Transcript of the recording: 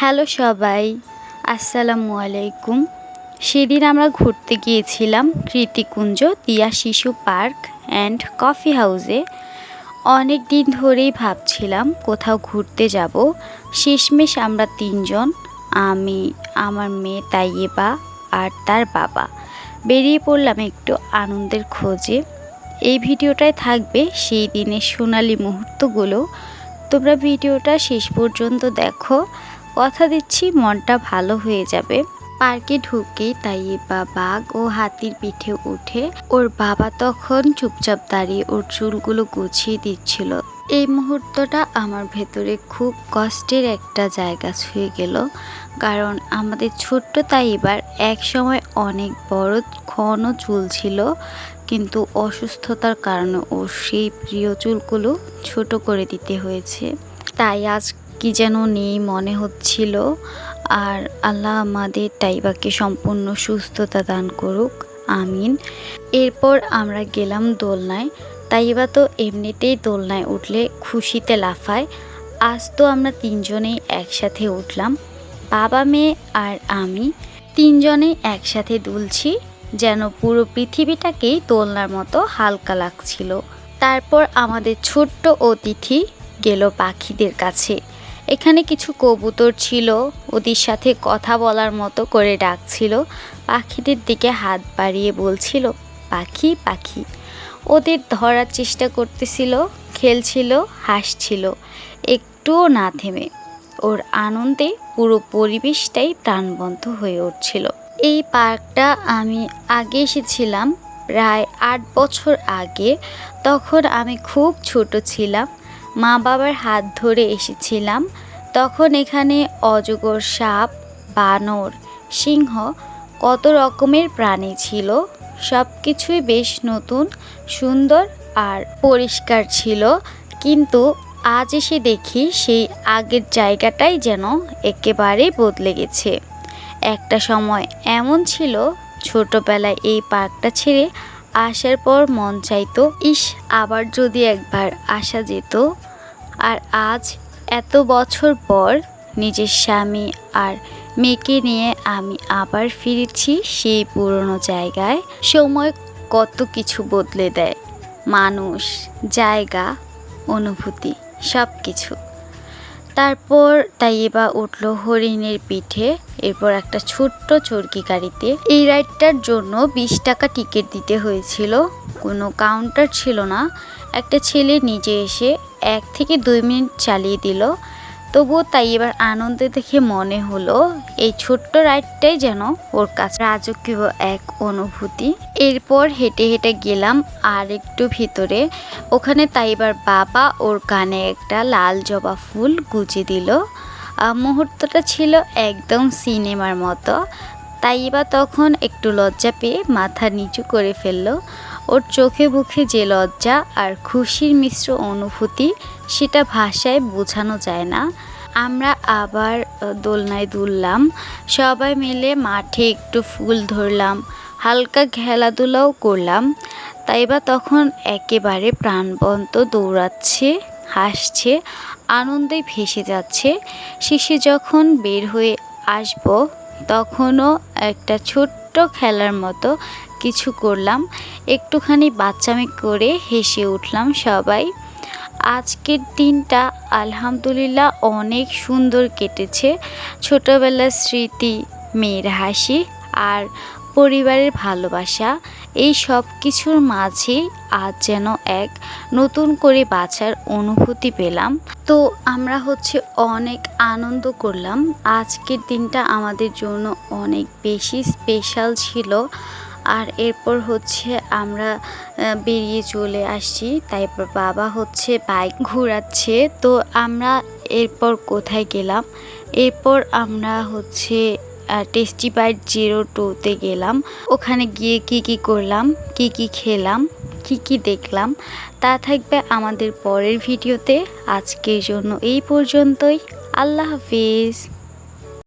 Hello সবাই, আসসালামু আলাইকুম। সেদিন আমরা ঘুরতে গিয়েছিলাম কৃতিকুঞ্জ দিয়া শিশু পার্ক অ্যান্ড কফি হাউসে। অনেক দিন ধরেই ভাবছিলাম কোথাও ঘুরতে যাব। শেষমেশ আমরা তিনজন, আমি, আমার মেয়ে তাইয়েবা আর তার বাবা। বেরিয়ে পড়লাম একটু আনন্দের খোঁজে। এই ভিডিওটায় থাকবে সেই দিনের সোনালি মুহূর্তগুলো। তোমরা ভিডিওটা শেষ পর্যন্ত দেখো। কথা দিচ্ছি, মনটা ভালো হয়ে যাবে। পার্কে ঢুকেই তাই বা বাঘ ও হাতির পিঠে উঠে ওর বাবা তখন চুপচাপ দাঁড়িয়ে ওর চুলগুলো গুছিয়ে দিচ্ছিল। এই মুহূর্তটা আমার ভেতরে খুব কষ্টের একটা জায়গা ছুঁয়ে গেল, কারণ আমাদের ছোট্ট তাই এবার এক সময় অনেক বড় ঘন চুল ছিল, কিন্তু অসুস্থতার কারণে ওর সেই প্রিয় চুলগুলো ছোট করে দিতে হয়েছে। তাই আজ কি যেন নেই মনে হচ্ছিল। আর আল্লাহ আমাদের তাইবাকে সম্পূর্ণ সুস্থতা দান করুক, আমিন। এরপর আমরা গেলাম দোলনায়। তাইবা তো এমনিতেই দোলনায় উঠলে খুশিতে লাফায়। আজ তো আমরা তিনজনেই একসাথে উঠলাম, বাবা মেয়ে আর আমি। তিনজনেই একসাথে দুলছি, যেন পুরো পৃথিবীটাকেই দোলনার মতো হালকা লাগছিল। তারপর আমাদের ছোট্ট অতিথি গেল পাখিদের কাছে। এখানে কিছু কবুতর ছিল, ওদের সাথে কথা বলার মতো করে ডাকছিল, পাখিদের দিকে হাত বাড়িয়ে বলছিল, পাখি পাখি। ওদের ধরার চেষ্টা করতেছিল, খেলছিল, হাসছিল, একটুও না থেমে। ওর আনন্দে পুরো পরিবেশটাই প্রাণবন্ত হয়ে উঠছিল। এই পার্কটা আমি আগে এসেছিলাম, প্রায় আট বছর আগে। তখন আমি খুব ছোট ছিলাম মা বাবার হাত ধরে এসেছিলাম। তখন এখানে অজগর সাপ, বানর, সিংহ কত রকমের প্রাণী ছিল। সব কিছুই বেশ নতুন, সুন্দর আর পরিষ্কার ছিল। কিন্তু আজ এসে দেখি সেই আগের জায়গাটাই যেন একেবারে বদলে গেছে। একটা সময় এমন ছিল, ছোটবেলায় এই পার্কটা ছেড়ে আসার পর মন চাইতো, ইস, আবার যদি একবার আসা যেত। আর আজ এত বছর পর নিজের স্বামী আর মেয়েকে নিয়ে আমি আবার ফিরেছি সেই পুরনো জায়গায়। সময় কত কিছু বদলে দেয়। মানুষ, জায়গা, অনুভূতি সব কিছু তারপর তাইবা উঠল হরিণের পিঠে। এরপর একটা ছোট্ট চরকি গাড়িতে এই রাইডটার জন্য বিশ টাকা টিকিট দিতে হয়েছিল। কোনো কাউন্টার ছিল না। একটা ছেলে নিজে এসে এক থেকে দুই মিনিট চালিয়ে দিল। তবুও তাই এবার আনন্দে দেখে মনে হলো এই ছোট্ট রাইডটাই যেন ওর কাছে রাজকীয় এক অনুভূতি। এরপর হেঁটে হেঁটে গেলাম আর একটু ভিতরে। ওখানে তাই এবার বাবা ওর কানে একটা লাল জবা ফুল গুজে দিল। মুহূর্তটা ছিল একদম সিনেমার মতো। তাই এবার তখন একটু লজ্জা পেয়ে মাথা নিচু করে ফেলল। ওর চোখে মুখে যে লজ্জা আর খুশির মিশ্র অনুভূতি, সেটা ভাষায় বোঝানো যায় না। আমরা আবার দোলনায় দুললাম। সবাই মিলে মাঠে একটু ফুল ধরলাম, হালকা খেলাধুলাও করলাম। তাই বা তখন একেবারে প্রাণবন্ত দৌড়াচ্ছে, হাসছে, আনন্দে ভেসে যাচ্ছে। শেষে যখন বের হয়ে আসব, তখনও একটা ছোট্ট খেলার মতো কিছু করলাম। একটুখানি বাচ্চামি করে হেসে উঠলাম সবাই। আজকের দিনটা আলহামদুলিল্লাহ অনেক সুন্দর কেটেছে। ছোটোবেলার স্মৃতি, মেয়ের হাসি আর পরিবারের ভালোবাসা, এই সব কিছুর মাঝে আজ যেন এক নতুন করে বাঁচার অনুভূতি পেলাম। তো আমরা হচ্ছে অনেক আনন্দ করলাম। আজকের দিনটা আমাদের জন্য অনেক বেশি স্পেশাল ছিল। আর এরপর হচ্ছে আমরা বেরিয়ে চলে আসছি। তারপর বাবা হচ্ছে বাইক ঘোরাচ্ছে। তো আমরা এরপর কোথায় গেলাম? এরপর আমরা হচ্ছে টেস্টি বাইট জিরো টুতে গেলাম। ওখানে গিয়ে কি কি করলাম? কি কি খেলাম? কি কি দেখলাম? তা থাকবে আমাদের পরের ভিডিওতে। আজকের জন্য এই পর্যন্তই। আল্লাহ হাফিজ।